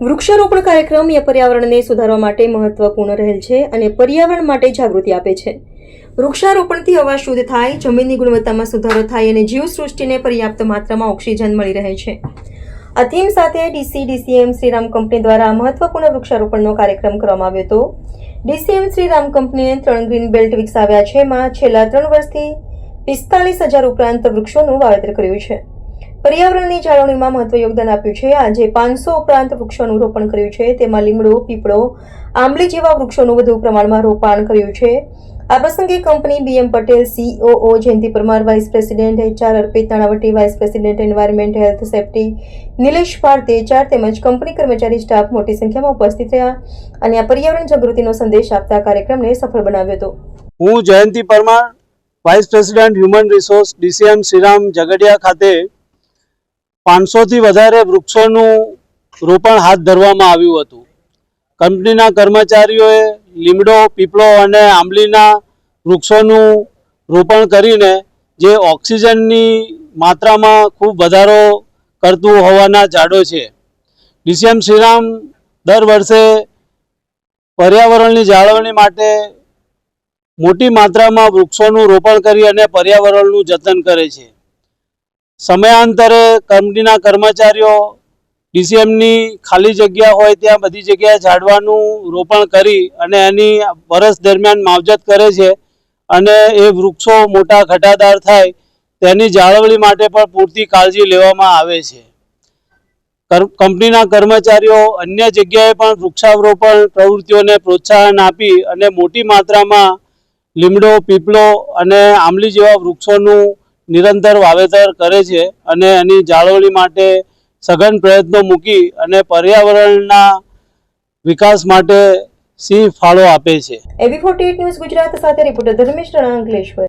વૃક્ષારોપણ કાર્યક્રમ એ પર્યાવરણને સુધારવા માટે મહત્વપૂર્ણ રહેલ છે અને પર્યાવરણ માટે જાગૃતિ આપે છે. વૃક્ષારોપણથી હવા શુદ્ધ થાય, જમીનની ગુણવત્તામાં સુધારો થાય અને જીવસૃષ્ટિને પર્યાપ્ત માત્રામાં ઓક્સિજન મળી રહે છે. આ થીમ સાથે ડીસી, ડીસીએમ શ્રીરામ કંપની દ્વારા મહત્વપૂર્ણ વૃક્ષારોપણનો કાર્યક્રમ કરવામાં આવ્યો હતો. ડીસીએમ શ્રીરામ કંપનીએ ત્રણ ગ્રીન બેલ્ટ વિકસાવ્યા છે એમાં છેલ્લા ત્રણ વર્ષથી પિસ્તાલીસ હજાર ઉપરાંત વૃક્ષોનું વાવેતર કર્યું છે. પર્યાવરણની જાળવણીમાં મહત્વ યોગદાન આપ્યું છે. આજે પાંચસો ઉપરાંત વૃક્ષોનું રોપણ કર્યું છે. તેમાં લીમડો, પીપળો, આંબલી જેવા વૃક્ષોનું વધુ પ્રમાણમાં રોપાણ કર્યું છે. આ પ્રસંગે company BM Patel COO Jayanti Parmar vice president HR Arpit Nanavati vice president environment health safety Nilesh Bharti HR તેમજ કંપની કર્મચારી, સ્ટાફ મોટી સંખ્યામાં ઉપસ્થિત રહ્યા અને આ પર્યાવરણ જાગૃતિનો સંદેશ આપતા કાર્યક્રમને સફળ બનાવ્યો હતો. હું Jayanti Parmar vice president human resource DCM Shriram Jhagadia ખાતે પાંચસોથી વધારે વૃક્ષોનું રોપણ હાથ ધરવામાં આવ્યું હતું. કંપનીના કર્મચારીઓએ લીમડો, પીપળો અને આંબલીના વૃક્ષોનું રોપણ કરીને જે ઓક્સિજનની માત્રામાં ખૂબ વધારો કરતું હોવાના ઝાડો છે. ડીસીએમ શ્રીરામ દર વર્ષે પર્યાવરણની જાળવણી માટે મોટી માત્રામાં વૃક્ષોનું રોપણ કરી અને પર્યાવરણનું જતન કરે છે. સમયાંતરે કંપનીના કર્મચારીઓ ડીસીએમની ખાલી જગ્યા હોય ત્યાં બધી જગ્યાએ ઝાડવાનું રોપણ કરી અને એની વરસ દરમિયાન માવજત કરે છે અને એ વૃક્ષો મોટા ઘટાદાર થાય તેની જાળવણી માટે પણ પૂરતી કાળજી લેવામાં આવે છે. કંપનીના કર્મચારીઓ અન્ય જગ્યાએ પણ વૃક્ષારોપણ પ્રવૃત્તિઓને પ્રોત્સાહન આપી અને મોટી માત્રામાં લીમડો, પીપળો અને આંબલી જેવા વૃક્ષોનું નિરંતર વાવેતર કરે છે અને એની જાળવણી માટે સઘન પ્રયત્નો મૂકી અને પર્યાવરણના વિકાસ માટે સિંહ ફાળો આપે છે. એવી ફોર્ટી ન્યૂઝ ગુજરાત સાથે રિપોર્ટર ધર્મેશ રાણા અંકલેશ્વર.